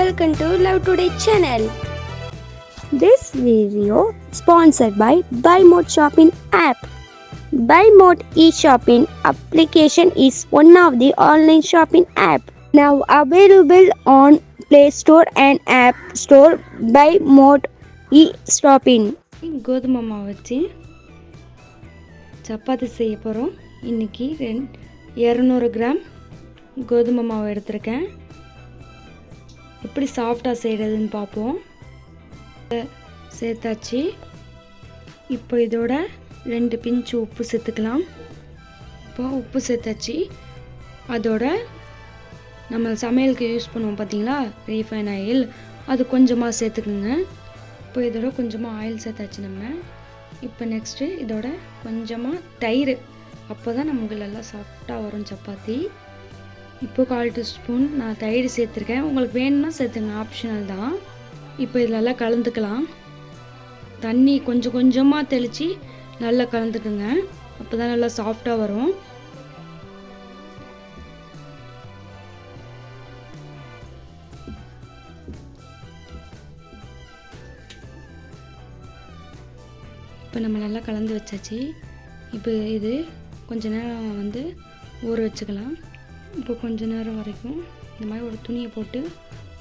welcome to Love Today channel. This video sponsored by Buy Mode Shopping app. Buy Mode e-shopping application is one of the online shopping app now available on Play Store and App Store. Buy Mode e-shopping. கோதுமை மாவு வச்சு சப்பாத்தி செய்ய போகிறோம் இன்றைக்கி ரெண் இரநூறு gram கோதுமை மாவு எடுத்திருக்கேன் எப்படி சாஃப்டாக செய்கிறதுன்னு பார்ப்போம். சேர்த்தாச்சு. இப்போ இதோட ரெண்டு பிஞ்சு உப்பு சேர்த்துக்கலாம். இப்போ உப்பு சேர்த்தாச்சு. அதோட நம்ம சமையலுக்கு யூஸ் பண்ணுவோம் பார்த்தீங்களா? ரீஃபைன் ஆயில் அது கொஞ்சமாக சேர்த்துக்குங்க. இப்போ இதோட கொஞ்சமாக ஆயில் சேர்த்தாச்சு நம்ம. இப்போ நெக்ஸ்ட்டு இதோட கொஞ்சமாக தயிர். அப்போ தான் நமக்கு நல்லா சாஃப்டாக வரும் சப்பாத்தி. இப்போ கால் டீஸ்பூன் நான் தயிர் சேர்த்துருக்கேன். உங்களுக்கு வேணும்னா சேர்த்துங்க ஆப்ஷனல் தான். இப்போ இதிலெல்லாம் கலந்துக்கலாம். தண்ணி கொஞ்சம் கொஞ்சமாக தெளித்து நல்லா கலந்துக்குங்க. அப்போ தான் நல்லா சாஃப்டாக வரும். இப்போ நம்ம நல்லா கலந்து வச்சாச்சு. இப்போ இது கொஞ்ச நேரம் வந்து ஊற வச்சுக்கலாம். இப்போ கொஞ்ச நேரம் வரைக்கும் இந்த மாதிரி ஒரு துணியை போட்டு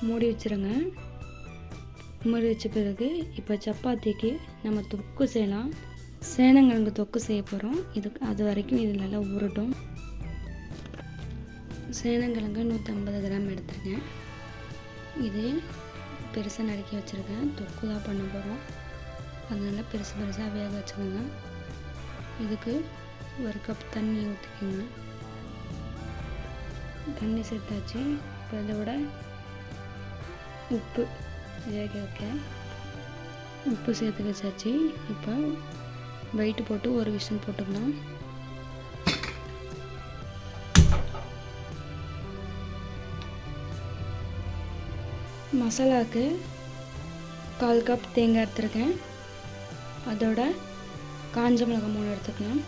மூடி வச்சிருங்க. மூடி வச்ச பிறகு இப்போ சப்பாத்திக்கு நம்ம தொக்கு செய்யலாம். சேனங்கிழங்கு தொக்கு செய்ய போகிறோம் இதுக்கு அது வரைக்கும் இது நல்லா உருட்டும் சேனங்கிழங்கு நூற்றம்பது கிராம் எடுத்துருக்கேன் இது பெருசாக நறுக்கி வச்சுருக்கேன். தொக்கு தான் பண்ண போகிறோம் அதனால பெருசு பெருசாக வேக வச்சுக்கோங்க. இதுக்கு ஒரு கப் தண்ணி ஊற்றிக்கோங்க தண்ணி சேர்த்தாச்சு. இப்போ இதோட உப்பு. வேக வைக்க உப்பு சேர்த்து வச்சாச்சு. இப்போ வெயிட்டு போட்டு ஒரு விஷயம் போட்டுக்கலாம். மசாலாவுக்கு கால் கப் தேங்காய் எடுத்துருக்கேன். அதோட காஞ்ச மிளகாய் மூணு எடுத்துக்கலாம்.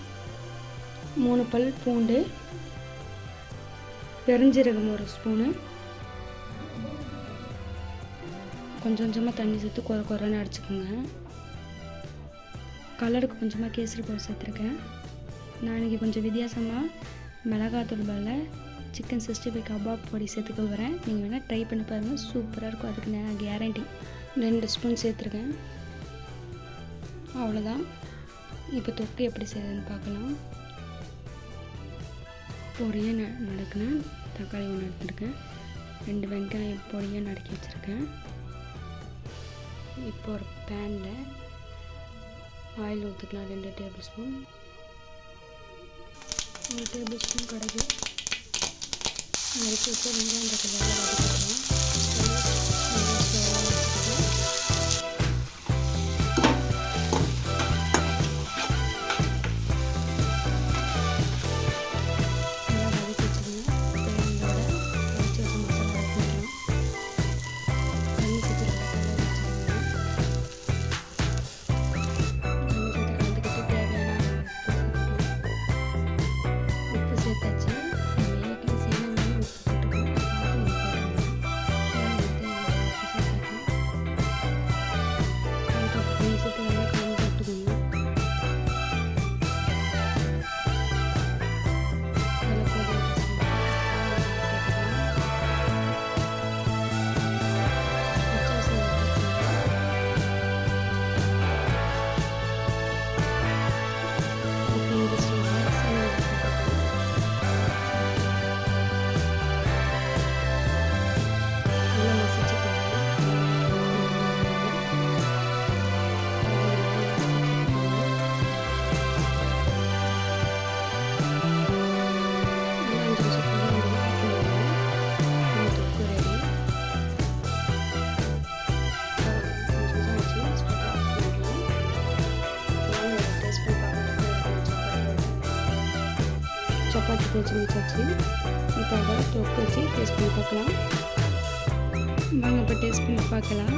மூணு பல் பூண்டு பெருஞ்சீரகம் ஒரு ஸ்பூனு. கொஞ்சம் கொஞ்சமாக தண்ணி சேர்த்து குறை குறைன்னு அடிச்சுக்கோங்க. கலருக்கு கொஞ்சமாக கேசரி பவுடர் சேர்த்துருக்கேன். நான் இன்றைக்கி கொஞ்சம் வித்தியாசமாக மிளகாத்தூள் பதில் சிக்கன் சிக்ஸ்டி ஃபைவ் கபாப் பொடி சேர்த்துக்க வரேன் நீங்கள் வேணால் ட்ரை பண்ணி பாருங்கள் சூப்பராக இருக்கும். அதுக்கு நான் கேரண்டி ரெண்டு ஸ்பூன் சேர்த்துருக்கேன். அவ்வளோதான் இப்போ தொக்கு எப்படி செய்யுதுன்னு பார்க்கலாம். பொரிய ந நறுக்கினேன் தக்காளி ஒன்று எடுத்துருக்கேன். ரெண்டு வெங்காயம் பொடியாக நறுக்கி வச்சுருக்கேன். இப்போ ஒரு பேனில் ஆயில் ஊற்றிக்கலாம் ரெண்டு டேபிள் ஸ்பூன் ஒரு டேபிள் ஸ்பூன் கடுகு. நறுக்கி வச்சு வெங்காயம் தக்காளி வதக்கிக்கலாம். சப்பாத்தி தேய்ச்சி வச்சாச்சு இப்போ அதை தொக்கு வச்சு டேஸ்ட் பண்ணி பார்க்கலாம் வாங்க இப்போ டேஸ்ட் பண்ணி பார்க்கலாம்